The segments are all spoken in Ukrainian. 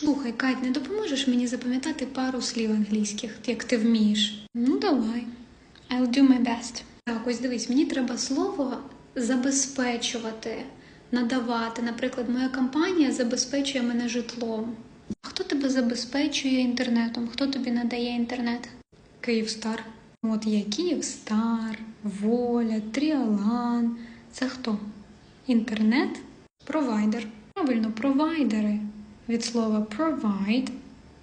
Слухай, Кать, не допоможеш мені запам'ятати пару слів англійських, як ти вмієш? Ну, давай. I'll do my best. Так, ось дивись, мені треба слово забезпечувати, надавати. Наприклад, моя компанія забезпечує мене житлом. А хто тебе забезпечує інтернетом? Хто тобі надає інтернет? Київстар. От є Київстар, Воля, Тріалан. Це хто? Інтернет? Провайдер. Правильно, провайдери. Від слова provide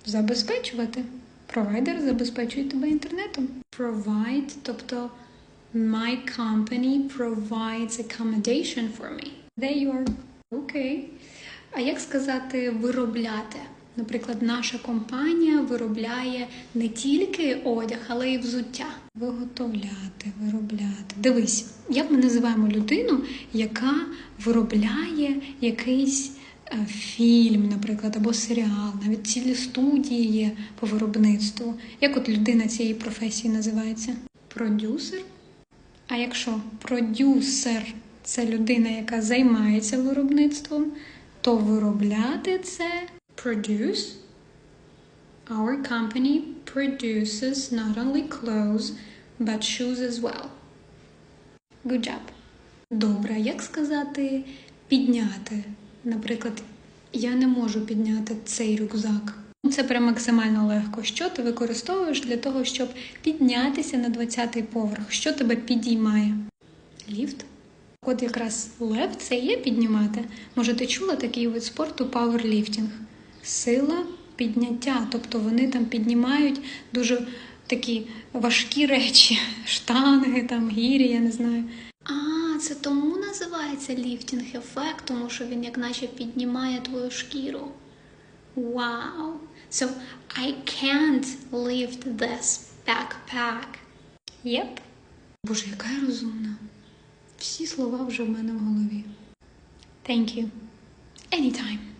забезпечувати. Провайдер забезпечує тебе інтернетом. Provide, тобто my company provides accommodation for me. There you are. Окей. А як сказати виробляти? Наприклад, наша компанія виробляє не тільки одяг, але й взуття. Виготовляти, виробляти. Дивись, як ми називаємо людину, яка виробляє якийсь фільм, наприклад, або серіал, навіть цілі студії є по виробництву. Як от людина цієї професії називається? Продюсер? А якщо продюсер це людина, яка займається виробництвом, то виробляти це produce. Our company produces not only clothes, but shoes as well. Good job. Добре, як сказати підняти? Наприклад, я не можу підняти цей рюкзак. Це прям максимально легко. Що ти використовуєш для того, щоб піднятися на 20-й поверх? Що тебе підіймає? Ліфт? От якраз лев це є піднімати. Може, ти чула такий вид спорту пауерліфтинг? Сила підняття. Тобто вони там піднімають дуже такі важкі речі, штанги, там, гірі, я не знаю. Це тому називається ліфтінг ефект, тому що він як наче піднімає твою шкіру. Wow. So I can't lift this backpack. Yep. Боже, яка я розумна. Всі слова вже в мене в голові. Thank you. Anytime.